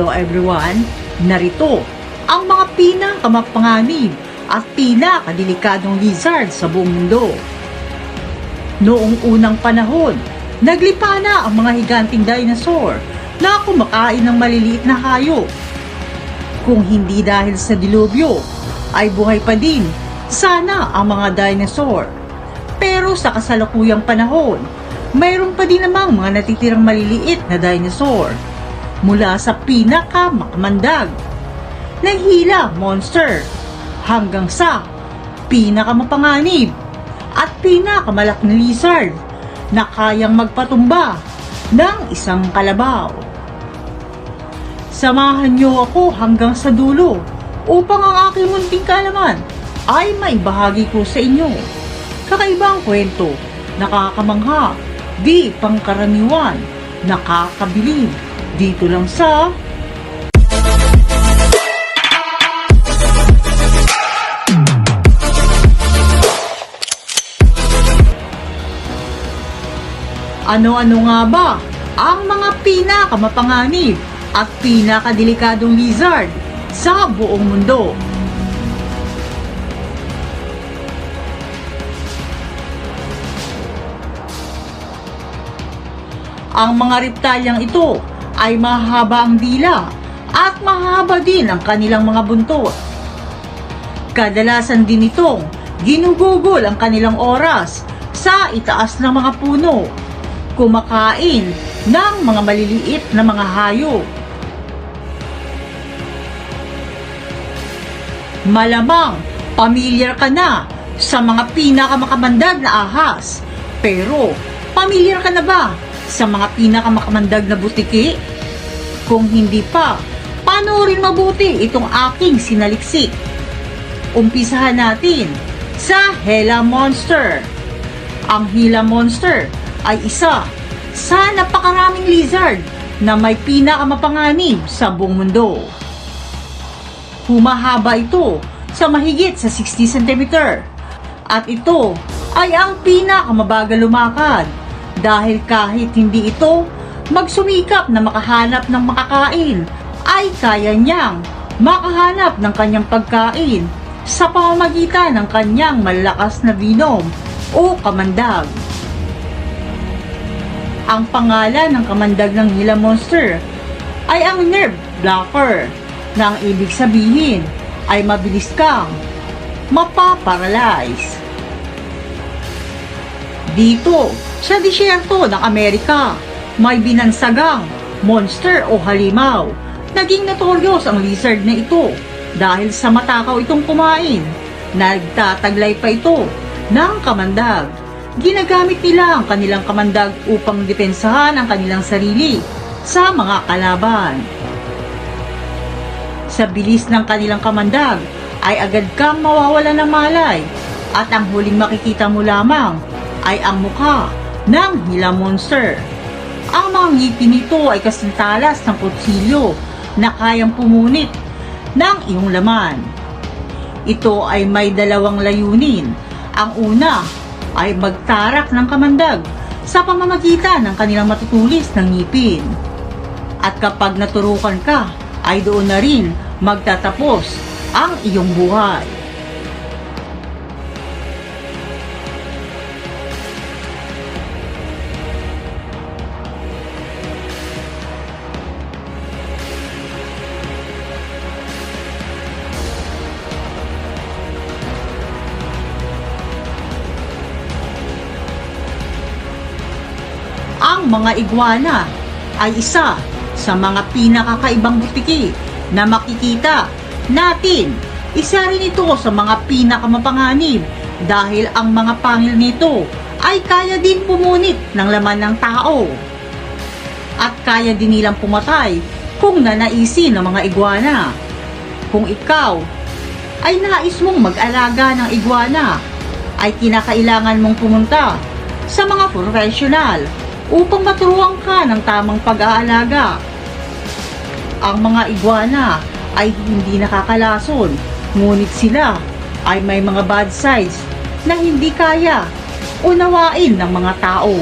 Hello everyone! Narito ang mga pinakamapanganib at pinakadelikadong lizard sa buong mundo. Noong unang panahon, naglipa na ang mga higanting dinosaur na kumakain ng maliliit na hayop. Kung hindi dahil sa dilubyo, ay buhay pa din sana ang mga dinosaur. Pero sa kasalukuyang panahon, mayroon pa din namang mga natitirang maliliit na dinosaur mula sa pinakamamandag na hila monster hanggang sa pinakamapanganib at pinakamalaking lizard na kayang magpatumba ng isang kalabaw. Samahan niyo ako hanggang sa dulo upang ang aking munting kaalaman ay maibahagi ko sa inyo. Kakaibang kwento, nakakamangha, di pangkaraniwan, nakakabilib. Dito lang sa Ano-ano nga ba ang mga pinakamapanganib at pinakadelikadong lizard sa buong mundo? Ang mga reptalyang ito ay mahaba ang dila at mahaba din ang kanilang mga buntot. Kadalasan din itong ginugugol ang kanilang oras sa itaas ng mga puno, kumakain ng mga maliliit na mga hayop. Malamang pamilyar ka na sa mga pinakamakamandag na ahas. Pero, pamilyar ka na ba sa mga pinakamakamandag na butiki? Kung hindi pa, panoorin mabuti itong aking sinaliksik. Umpisahan natin sa Hela Monster. Ang Gila Monster ay isa sa napakaraming lizard na may pinakamapanganib sa buong mundo. Humahaba ito sa mahigit sa 60 cm at ito ay ang pinakamabagal lumakad dahil kahit hindi ito magsumikap na makahanap ng makakain ay kaya niyang makahanap ng kanyang pagkain sa pamamagitan ng kanyang malakas na venom o kamandag. Ang pangalan ng kamandag ng Gila Monster ay ang nerve blocker na ang ibig sabihin ay mabilis kang mapaparalyze. Dito, sa disyerto ng Amerika, may binansagang monster o halimaw. Naging notorious ang lizard na ito dahil sa matakaw itong kumain. Nagtataglay pa ito ng kamandag. Ginagamit nila ang kanilang kamandag upang depensahan ang kanilang sarili sa mga kalaban. Sa bilis ng kanilang kamandag ay agad kang mawawala ng malay at ang huling makikita mo lamang ay ang mukha ng Gila Monster. Ang mga ngipin nito ay kasintalas ng kutsilyo na kayang pumunit ng iyong laman. Ito ay may dalawang layunin. Ang una ay magtarak ng kamandag sa pamamagitan ng kanilang matutulis ng ngipin. At kapag naturukan ka, ay doon na rin magtatapos ang iyong buhay. Ang mga iguana ay isa sa mga pinakakaibang butiki na makikita natin. Isa rin ito sa mga pinakamapanganib dahil ang mga pangil nito ay kaya din pumunit ng laman ng tao. At kaya din nilang pumatay kung nanaisin ng mga iguana. Kung ikaw ay nais mong mag-alaga ng iguana, ay kinakailangan mong pumunta sa mga professional upang maturuan ka ng tamang pag-aalaga. Ang mga iguana ay hindi nakakalason, ngunit sila ay may mga bad sides na hindi kaya unawain ng mga tao.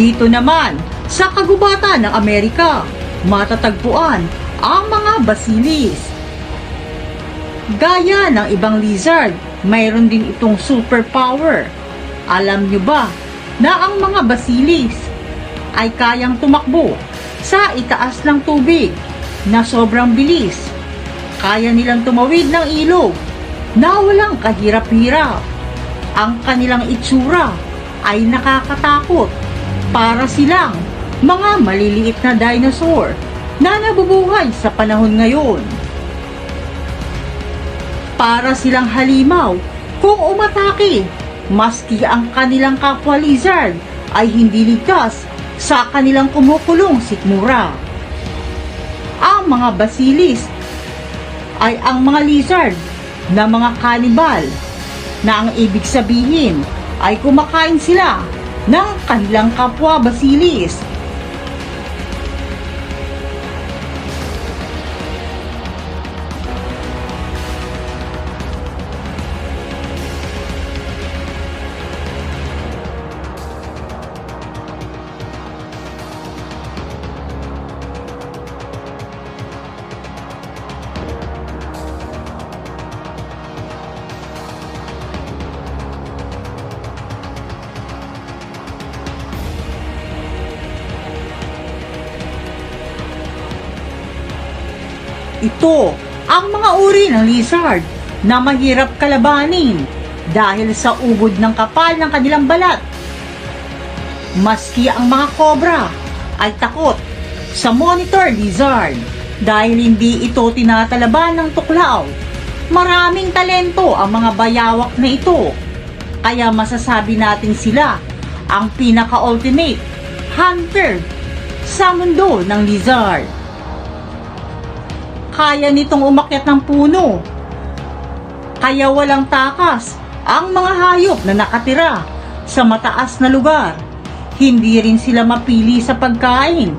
Dito naman, sa kagubatan ng Amerika, matatagpuan ang mga basilis. Gaya ng ibang lizard, mayroon din itong superpower. Alam nyo ba na ang mga basilis ay kayang tumakbo sa itaas ng tubig na sobrang bilis. Kaya nilang tumawid ng ilog na walang kahirap-hirap. Ang kanilang itsura ay nakakatakot para silang mga maliliit na dinosaur na nabubuhay sa panahon ngayon. Para silang halimaw kung umatake, maski ang kanilang kapwa lizard ay hindi ligtas sa kanilang kumukulong sikmura. Ang mga basilis ay ang mga lizard na mga kanibal na ang ibig sabihin ay kumakain sila ng kanilang kapwa basilis. Ito ang mga uri ng lizard na mahirap kalabanin dahil sa ugod ng kapal ng kanilang balat. Maski ang mga cobra ay takot sa monitor lizard dahil hindi ito tinatalaban ng tuklaw. Maraming talento ang mga bayawak na ito. Kaya masasabi natin sila ang pinaka-ultimate hunter sa mundo ng lizard kaya nitong umakyat ng puno. Kaya walang takas ang mga hayop na nakatira sa mataas na lugar. Hindi rin sila mapili sa pagkain.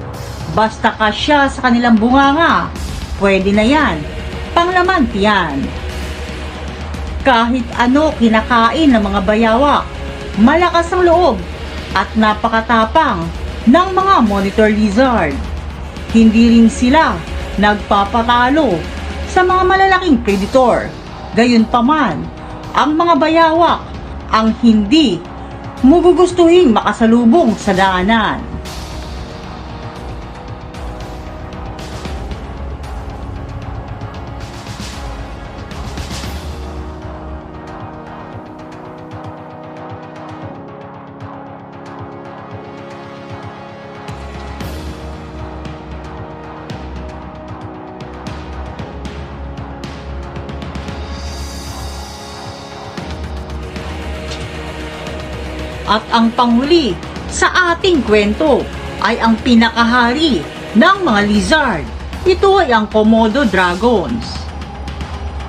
Basta kasya sa kanilang bunganga, pwede na yan. Panglaman tiyan. Kahit ano kinakain ng mga bayawak, malakas ang loob at napakatapang ng mga monitor lizard. Hindi rin sila nagpapatalo sa mga malalaking predator. Gayunpaman, ang mga bayawak ang hindi mugugustuhin makasalubong sa daanan. At ang panghuli sa ating kwento ay ang pinakahari ng mga lizard. Ito ay ang Komodo dragons.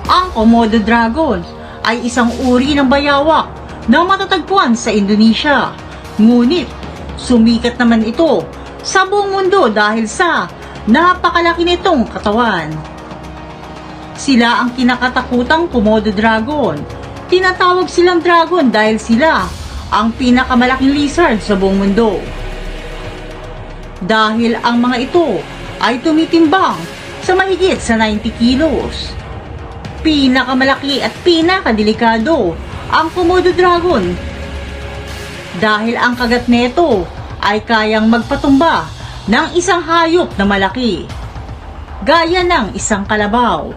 Ang Komodo dragons ay isang uri ng bayawak na matatagpuan sa Indonesia. Ngunit sumikat naman ito sa buong mundo dahil sa napakalaki nitong katawan. Sila ang kinakatakutang Komodo dragon. Tinatawag silang dragon dahil sila ang pinakamalaking lizard sa buong mundo. Dahil ang mga ito ay tumitimbang sa mahigit sa 90 kilos. Pinakamalaki at pinakadelikado ang Komodo dragon dahil ang kagat nito ay kayang magpatumba ng isang hayop na malaki gaya ng isang kalabaw.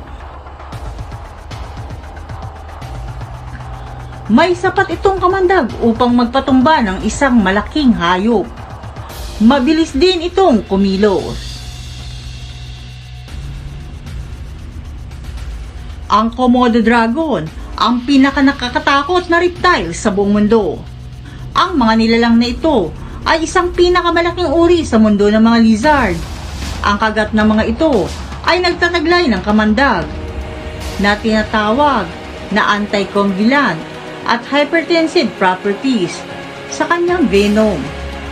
May sapat itong kamandag upang magpatumba ng isang malaking hayop. Mabilis din itong kumilos. Ang Komodo Dragon ang pinaka nakakatakot na reptile sa buong mundo. Ang mga nilalang na ito ay isang pinakamalaking uri sa mundo ng mga lizard. Ang kagat ng mga ito ay nagtataglay ng kamandag na tinatawag na anticoagulant at hypertensive properties sa kanyang venom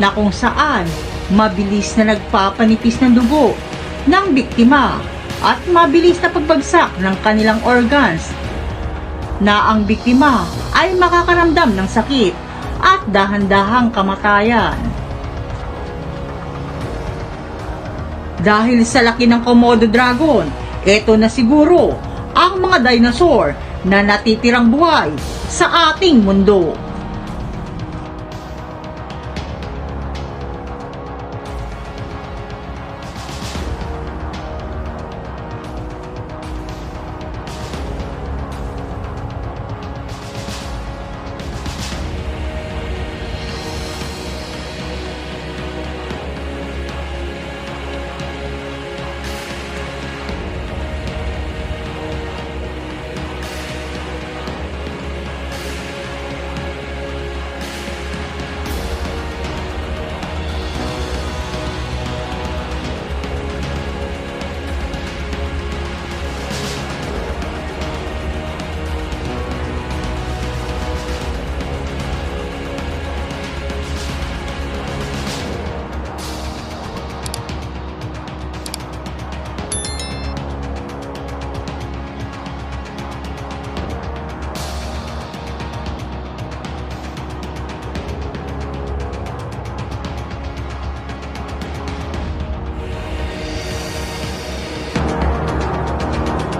na kung saan mabilis na nagpapanipis ng dugo ng biktima at mabilis na pagbagsak ng kanilang organs na ang biktima ay makakaramdam ng sakit at dahan-dahang kamatayan. Dahil sa laki ng Komodo Dragon, ito na siguro ang mga dinosaur na natitirang buhay sa ating mundo.